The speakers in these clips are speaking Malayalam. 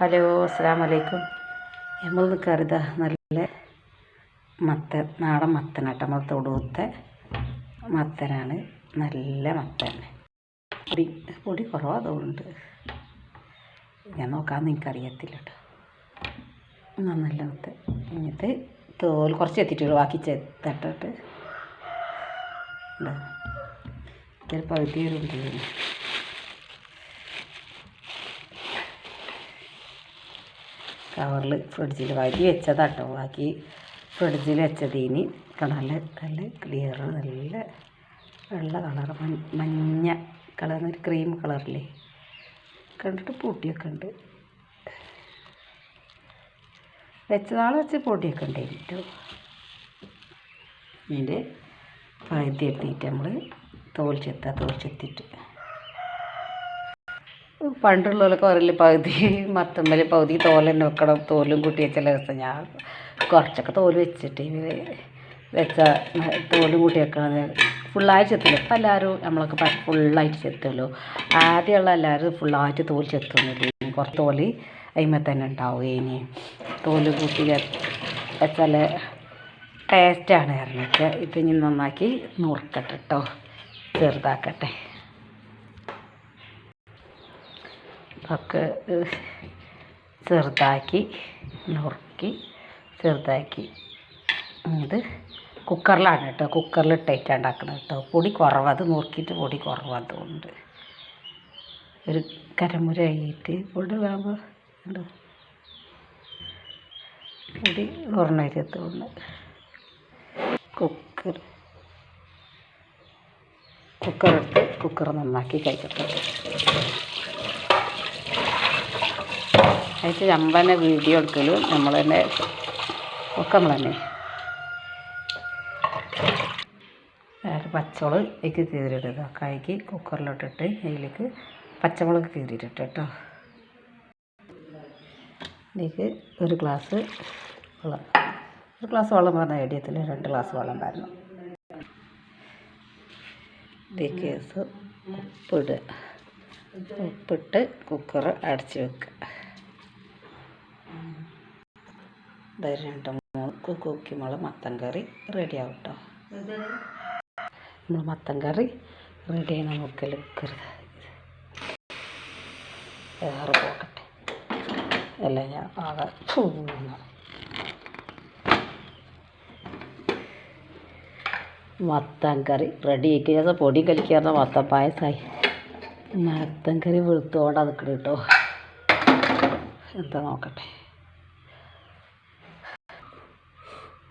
ഹലോ അസ്സാം വലൈക്കും നമ്മൾ കരുത നല്ല മത്തൻ നാടൻ മത്തനാട്ടോ. നമ്മൾ തൊടുത്തെ മത്തനാണ്. നല്ല മത്തൻ. പൊടി പൊടി കുറവാണ് തോന്നുന്നുണ്ട്. ഞാൻ നോക്കാമെന്ന് എനിക്കറിയത്തില്ല കേട്ടോ നല്ല മത്തൻ. എന്നിട്ട് തോൽ കുറച്ച് എത്തിയിട്ടുള്ളൂ. ബാക്കി തട്ടിട്ട് ചിലപ്പോൾ പകുതിയിലുണ്ട് കവറിൽ ഫ്രിഡ്ജിൽ വാരി വെച്ചതാട്ടോ. ബാക്കി ഫ്രിഡ്ജിൽ വെച്ചതിന്. കളർ നല്ല ക്ലിയർ നല്ല വെള്ള കളർ മഞ്ഞ കളർ ഒരു ക്രീം കളറില്ലേ കണ്ടിട്ട് പൂട്ടിയൊക്കെ ഉണ്ട്. വെച്ചതാൾ വെച്ച് പൊടിയൊക്കെ ഉണ്ടായിരുന്നു ഇതിന്റെ പകുതി നമ്മൾ തോൽ തോൽച്ചെത്തിയിട്ട് തോൽ ചെത്തിയിട്ട് പണ്ടുള്ളവരൊക്കെ പറയില്ല പകുതി മത്തമ്മൽ പകുതി തോൽ തന്നെ വെക്കണം തോലും കൂട്ടി വെച്ചാൽ രസം. ഞാൻ കുറച്ചൊക്കെ തോൽ വെച്ചിട്ട് വെച്ച തോലും കൂട്ടി വെക്കണം. ഫുള്ളായിട്ട് ചെത്തില്ല ഇപ്പം എല്ലാവരും നമ്മളൊക്കെ ഫുള്ളായിട്ട് ചെത്തുമല്ലോ ആദ്യമുള്ള എല്ലാവരും ഫുള്ളായിട്ട് തോൽ ചെത്തുന്നില്ല. കുറച്ച് തോൽ അതിമേ തന്നെ ഉണ്ടാവും. ഇനി തോൽ കൂട്ടി വെച്ചാൽ ടേസ്റ്റാണ് പറഞ്ഞിട്ട്. ഇപ്പം ഇനി നന്നാക്കി നുറുക്കട്ടെ കേട്ടോ ചെറുതാക്കട്ടെ. ഒക്കെ ചെറുതാക്കി നുറുക്കി ചെറുതാക്കി ഇത് കുക്കറിലാണ് കേട്ടോ. കുക്കറിൽ ഉണ്ടാക്കുന്നത് കേട്ടോ. പൊടി കുറവത് നുറുക്കിയിട്ട് പൊടി കുറവതുകൊണ്ട് ഒരു കരമുര ആയിട്ട് പൊടി ഉണ്ട് പൊടി കുറഞ്ഞ കുക്കർ. കുക്കറെടുത്ത് കുക്കർ നന്നാക്കി കഴിക്കട്ടെ. അതിച്ച് നമ്മൾ തന്നെ വീഡിയോ എടുക്കലും നമ്മൾ തന്നെ ഒക്കെ നമ്മൾ തന്നെ. പച്ചമുളക് ഇതിലേക്ക് കീറിയിടുക കായ്ക്ക് കുക്കറിലോട്ടിട്ട് അതിലേക്ക് പച്ചമുളക് കീറിയിട്ടിട്ട് കേട്ടോ. ഇതിലേക്ക് ഒരു ഗ്ലാസ് വെള്ളം. ഒരു ഗ്ലാസ് വെള്ളം പറഞ്ഞ ഐഡിയത്തിൽ രണ്ട് ഗ്ലാസ് വെള്ളം പറഞ്ഞു ഇതിലേക്ക് ഉപ്പിടുക ഉപ്പിട്ട് കുക്കർ അടച്ച് വെക്കുക. ഇത് രണ്ട് മൂന്ന് കുക്കിമുള മത്തൻ കറി റെഡി ആവും കേട്ടോ നമ്മൾ മത്തൻ കറി റെഡി ആയി നമുക്ക് വെക്കരുത് വേറെ പോക്കട്ടെ. അല്ല ഞാൻ ആകെ ചൂടുന്നു മത്തൻ കറി റെഡി ഞാൻ പൊടി കലിക്കാറുണ്ട് മത്തൻ പായസമായി മത്തൻ കറി വെളുത്തോണ്ടാ നിൽക്കണം കേട്ടോ എന്താ നോക്കട്ടെ.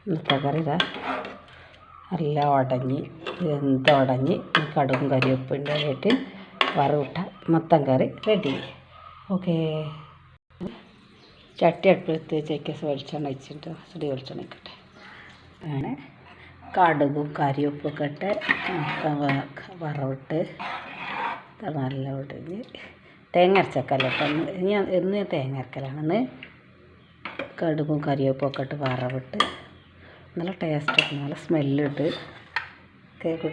ഇതാ നല്ല ഉടഞ്ഞ് എന്ത് ഉടഞ്ഞ്? കടുകും കരിവേപ്പിന്റെ ആയിട്ട് വറവിട്ട മത്തൻ കറി റെഡി ഓക്കേ ചട്ടി അടുപ്പത്ത് വെച്ചേക്ക് വെളിച്ചെണ്ണ വെച്ചിട്ട് ചെടി വെളിച്ചെണ്ണ വെക്കട്ടെ. അങ്ങനെ കടുകും കരിവേപ്പൊക്കെ ഇട്ട് വറവിട്ട് നല്ല ഉടഞ്ഞ്. തേങ്ങ അരച്ചക്കല്ല കേട്ടോ ഇനി ഇന്ന് തേങ്ങ അരക്കലാണെന്ന് കടുകും കരിവേപ്പൊക്കെ ഇട്ട് വറവിട്ട് നല്ല ടേസ്റ്റ് നല്ല സ്മെല്ലിട്ട് കേക്ക്